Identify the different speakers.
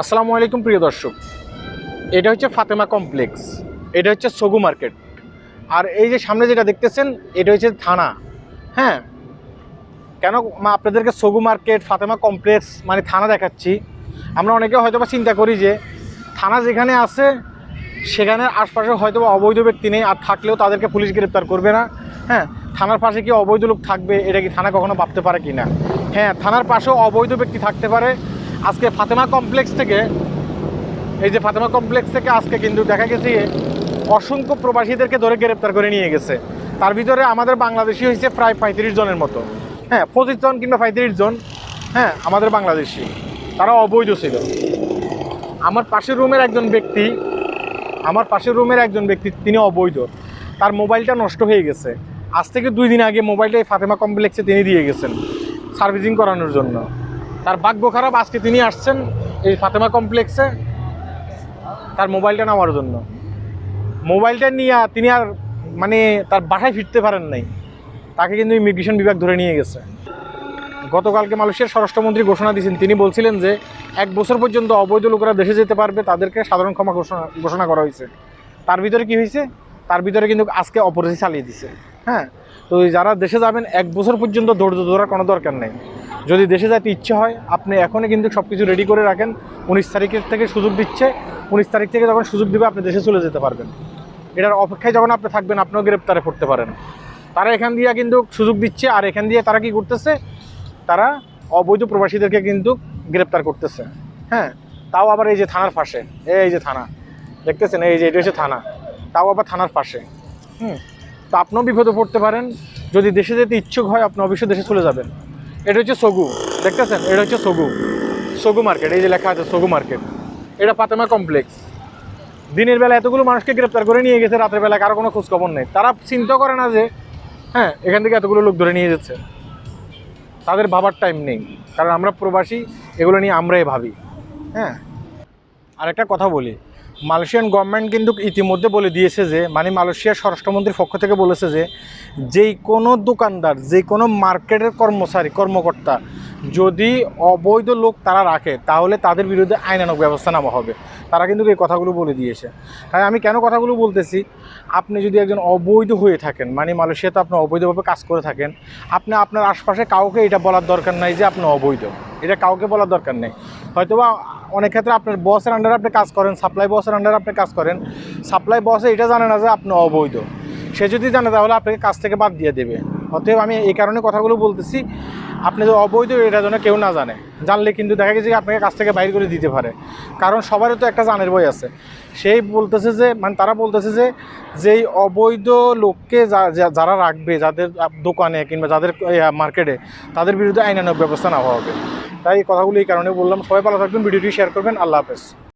Speaker 1: আসসালামু আলাইকুম প্রিয় দর্শক। এটা হচ্ছে ফাতেমা কমপ্লেক্স। এটা হচ্ছে সগু মার্কেট। আর এই যে সামনে যেটা দেখতেছেন, এটা হচ্ছে থানা। হ্যাঁ? কেন আপনাদেরকে সগু মার্কেট, ফাতেমা কমপ্লেক্স মানে থানা দেখাচ্ছি। আমরা অনেকে হয়তো বা চিন্তা করি যে, থানা যেখানে আছে সেখানে আশপাশে হয়তো অবৈধ ব্যক্তি নেই আর থাকলেও তাদেরকে পুলিশ গ্রেপ্তার করবে না। হ্যাঁ? থানার পাশে কি অবৈধ লোক থাকবে, এটা কি থানা কখনো ভাবতে পারে কি না হ্যাঁ থানার পাশেও অবৈধ ব্যক্তি থাকতে পারে। আজকে ফাতেমা কমপ্লেক্স থেকে, এই যে ফাতেমা কমপ্লেক্স থেকে আজকে কিন্তু দেখা গেছে অসংখ্য প্রবাসীদেরকে ধরে গ্রেপ্তার করে নিয়ে গেছে। তার ভিতরে আমাদের বাংলাদেশি হয়েছে প্রায় পঁয়ত্রিশ জনের মতো। হ্যাঁ পঁচিশ জন কিংবা পঁয়ত্রিশ জন হ্যাঁ আমাদের বাংলাদেশি। তারা অবৈধ ছিল। আমার পাশের রুমের একজন ব্যক্তি, আমার পাশের রুমের একজন ব্যক্তি, তিনি অবৈধ। তার মোবাইলটা নষ্ট হয়ে গেছে। আজ থেকে দুই দিন আগে মোবাইলটা এই ফাতেমা কমপ্লেক্সে তিনি দিয়ে গেছেন সার্ভিসিং করানোর জন্য। তার ভাগ্য খারাপ, আজকে তিনি আসছেন এই ফাতেমা কমপ্লেক্সে তার মোবাইলটা নেওয়ার জন্য। মোবাইলটা নিয়ে তিনি আর মানে তার বাসায় ফিরতে পারেন নাই। তাকে কিন্তু ইমিগ্রেশন বিভাগ ধরে নিয়ে গেছে। গতকালকে মালয়েশিয়ার স্বরাষ্ট্রমন্ত্রী ঘোষণা দিয়েছেন। তিনি বলছিলেন যে, এক বছর পর্যন্ত অবৈধ লোকেরা দেশে যেতে পারবে, তাদেরকে সাধারণ ক্ষমা ঘোষণা ঘোষণা করা হয়েছে। তার ভিতরে কি হয়েছে? তার ভিতরে কিন্তু আজকে অপরাধী চালিয়ে দিছে। হ্যাঁ? তো যারা দেশে যাবেন, এক বছর পর্যন্ত ধৈর্য ধরার কোনো দরকার নেই। যদি দেশে যেতে ইচ্ছে হয়, আপনি এখনই কিন্তু সব কিছু রেডি করে রাখেন। উনিশ তারিখের থেকে সুযোগ দিচ্ছে। উনিশ তারিখ থেকে যখন সুযোগ দিবে, আপনি দেশে চলে যেতে পারবেন। এটার অপেক্ষায় যখন আপনি থাকবেন, আপনিও গ্রেপ্তারে পড়তে পারেন। তারা এখান দিয়ে কিন্তু সুযোগ দিচ্ছে, আর এখান দিয়ে তারা কি করতেছে? তারা অবৈধ প্রবাসীদেরকে কিন্তু গ্রেপ্তার করতেছে। হ্যাঁ তাও আবার এই যে থানার পাশে, এই যে থানা। দেখতেছেন, এই যে এটা হচ্ছে থানা। তাও আবার থানার পাশে। হুম, তো আপনিও বিপদে পড়তে পারেন। যদি দেশে যেতে ইচ্ছুক হয়, আপনি অবশ্যই দেশে চলে যাবেন। এটা হচ্ছে সগু, দেখতেছেন? এটা হচ্ছে সগু। সগু মার্কেট এই যে লেখা আছে সগু মার্কেট এটা ফাতেমা কমপ্লেক্স দিনের বেলা এতগুলো মানুষকে গ্রেপ্তার করে নিয়ে গেছে, রাতের বেলা কারও কোনো খোঁজখবর নেই। তারা চিন্তা করে না যে হ্যাঁ এখান থেকে এতগুলো লোক ধরে নিয়ে যাচ্ছে। তাদের ভাবার টাইম নেই। কারণ আমরা প্রবাসী, এগুলো নিয়ে আমরাই ভাবি। হ্যাঁ। আর একটা কথা বলি। মালয়েশিয়ান গভর্নমেন্ট কিন্তু ইতিমধ্যে বলে দিয়েছে যে মানে মালয়েশিয়ার স্বরাষ্ট্রমন্ত্রীর পক্ষ থেকে বলেছে যে, যেই কোনো দোকানদার যে কোনো মার্কেটের কর্মচারী, কর্মকর্তা যদি অবৈধ লোক তারা রাখে, তাহলে তাদের বিরুদ্ধে আইনানুক ব্যবস্থা নেওয়া হবে। তারা কিন্তু এই কথাগুলো বলে দিয়েছে। তাই আমি কেন কথাগুলো বলতেছি? আপনি যদি একজন অবৈধ হয়ে থাকেন মানে মালয়েশিয়াতে আপনি অবৈধভাবে কাজ করে থাকেন, আপনি আপনার আশপাশে কাউকে এটা বলার দরকার নাই যে আপনি অবৈধ। এটা কাউকে বলার দরকার নেই। হয়তোবা অনেক ক্ষেত্রে আপনার বসের আন্ডারে আপনি কাজ করেন সাপ্লাই বসের আন্ডারে আপনি কাজ করেন। সাপ্লাই বসে এটা জানে না যে আপনি অবৈধ। সে যদি জানে, তাহলে আপনাকে কাজ থেকে বাদ দিয়ে দেবে। অতএব আমি এই কারণে কথাগুলো বলতেছি, আপনি যে অবৈধ, এটা যেন কেউ না জানে। জানলে কিন্তু দেখা গেছে যে আপনাকে কাজ থেকে বাইর করে দিতে পারে। কারণ সবারই তো একটা জানের বই আছে। সেই বলতেছে যে মানে তারা বলতেছে যে, যেই অবৈধ লোককে যারা রাখবে, যাদের দোকানে কিংবা যাদের মার্কেটে, তাদের বিরুদ্ধে আইনানুক ব্যবস্থা নেওয়া হবে। তাই কথাগুলি এই কারণে বললাম। সবাই ভালো থাকবেন ভিডিওটি শেয়ার করবেন। আল্লাহ হাফেজ।